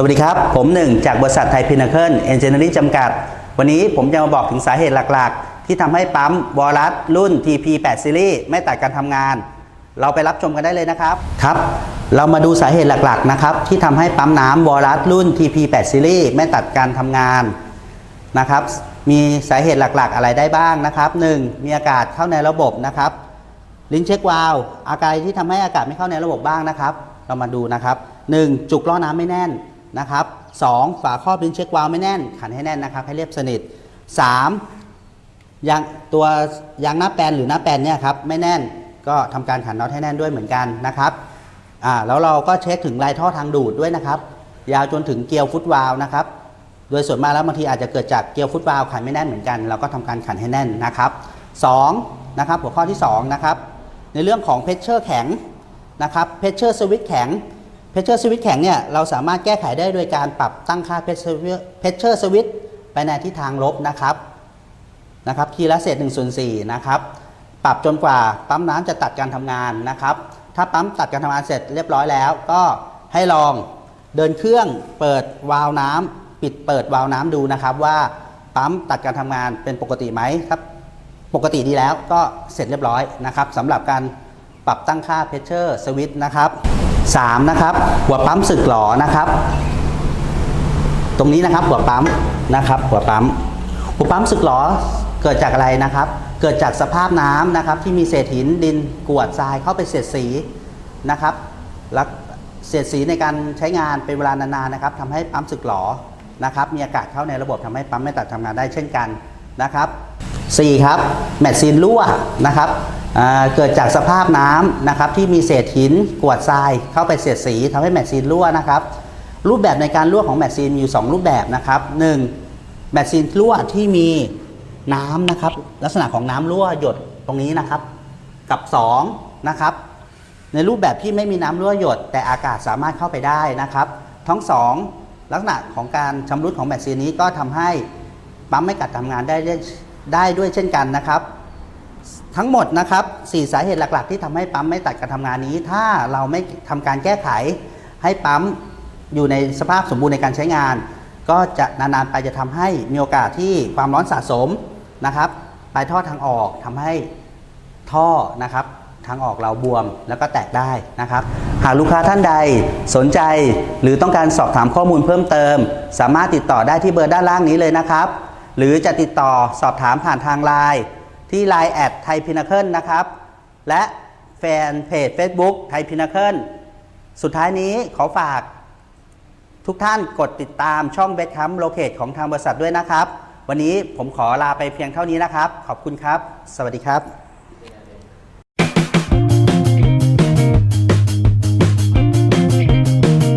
สวัสดีครับ ผมหนึ่งจากบริษัทไทยพินาเคิลเอนจิเนียริ่งจำกัด วันนี้ผมจะมาบอกถึงสาเหตุหลักๆ ที่ทำให้ปั๊มวอลลัสรุ่น TP8 Series ไม่ตัดการทำงาน เราไปรับชมกันได้เลยนะครับ ครับ เรามาดูสาเหตุหลักๆ นะครับ ที่ทำให้ปั๊มน้ำวอลลัสรุ่น TP8 Series ไม่ตัดการทำงานนะครับ มีสาเหตุหลักๆ อะไรได้บ้างนะครับ 1. มีอากาศเข้าในระบบนะครับ ลิ้นเช็ควาล์วอาการที่ทำให้อากาศไม่เข้าในระบบบ้างนะครับ เรามาดูนะครับ 1. จุกล้อน้ำไม่แน่น นะครับ 2. ฝาครอบลิ้นเช็ควาล์วไม่แน่น ขันให้แน่นนะครับ ให้เรียบสนิท 3. ยางตัวยางหน้าแปนหรือหน้าแปนเนี่ยครับไม่แน่นก็ทำการขันน็อตให้แน่นด้วยเหมือนกันนะครับอ่าแล้วเราก็เช็คถึงลายท่อทางดูดด้วยนะครับ ยาวจนถึงเกลียวฟุตวาล์วนะครับ โดยส่วนมากแล้วบางทีอาจจะเกิดจากเกลียวฟุตวาล์วขันไม่แน่นเหมือนกัน เราก็ทำการขันให้แน่นนะครับ2นะครับหัวข้อที่2นะครับในเรื่องของเพชเชอร์แข็งนะครับเพชเชอร์สวิตแข็ง เพชเชอร์สวิตแข็งเนี่ยเราสามารถแก้ไขได้โดยการปรับตั้งค่าเพชเชอร์สวิตไปในทิศทางลบนะครับนะครับคีย์ละเศษ1ส่วน4นะครับปรับจนกว่าปั๊มน้ำจะตัดการทำงานนะครับ ถ้าปั๊มตัดการทำงานเสร็จเรียบร้อยแล้ว ก็ให้ลองเดินเครื่องเปิดวาล์วน้ำปิดเปิดวาล์วน้ำดูนะครับ ว่าปั๊มตัดการทำงานเป็นปกติไหมครับปกติดีแล้วก็เสร็จเรียบร้อยนะครับสำหรับการปรับตั้งค่าเพชเชอร์สวิตนะครับ 3นะครับหัวปั๊มสึกหลอนะครับ ตรงนี้นะครับหัวปั๊มนะครับหัวปั๊มหัวปั๊มสึกหรอเกิดจากอะไรนะครับ เกิดจากสภาพน้ำนะครับ ที่มีเศษหินดินกวดทรายเข้าไปเสียดสีนะครับแล้วเสียดสีในการใช้งานเป็นเวลานานๆนะครับทำให้ปั๊มสึกหรอนะครับ มีอากาศเข้าในระบบทำให้ปั๊มไม่ตัดทำงานได้เช่นกันนะครับ4ครับแมทซีนรั่วนะครับ เกิดจากสภาพน้ำนะครับที่มีเศษหินกวดทรายเข้าไปเสียดสีทำให้แมทซีนรั่วนะครับรูปแบบในการรั่วของแมทซีนมีอยู่ 2 รูปแบบนะครับ 1. แมทซีนรั่วที่มีน้ำนะครับลักษณะของน้ำรั่วหยดตรงนี้นะครับ กับ2นะครับในรูปแบบที่ไม่มีน้ำรั่วหยด แต่อากาศสามารถเข้าไปได้นะครับ ทั้งสองลักษณะของการชำรุดของแมทซีนนี้ก็ทำให้ปั๊มไม่กัดทำงานไดได้ได้ด้วยเช่นกันนะครับ ทั้งหมดนะครับสี่สาเหตุหลัก ๆ ที่ทำให้ปั๊มไม่ตัดการทำงานนี้ ถ้าเราไม่ทำการแก้ไข ให้ปั๊มอยู่ในสภาพสมบูรณ์ในการใช้งาน ก็จะนานๆไปจะทำให้มีโอกาสที่ความร้อนสะสมนะครับปลายท่อทางออกทำให้ท่อนะครับทางออกเราบวมแล้วก็แตกได้นะครับ หากลูกค้าท่านใดสนใจหรือต้องการสอบถามข้อมูลเพิ่มเติม สามารถติดต่อได้ที่เบอร์ด้านล่างนี้เลยนะครับ หรือจะติดต่อสอบถามผ่านทางไลน์ ที่ Line แอดไทยพินาเคิลนะครับ และแฟนเพจ Facebook ไทยพินาเคิลสุดท้ายนี้ขอฝาก ทุกท่านกดติดตามช่องเบสคัมโลเคตของทางบริษัทด้วยนะครับ วันนี้ผมขอลาไปเพียงเท่านี้นะครับ ขอบคุณครับ สวัสดีครับ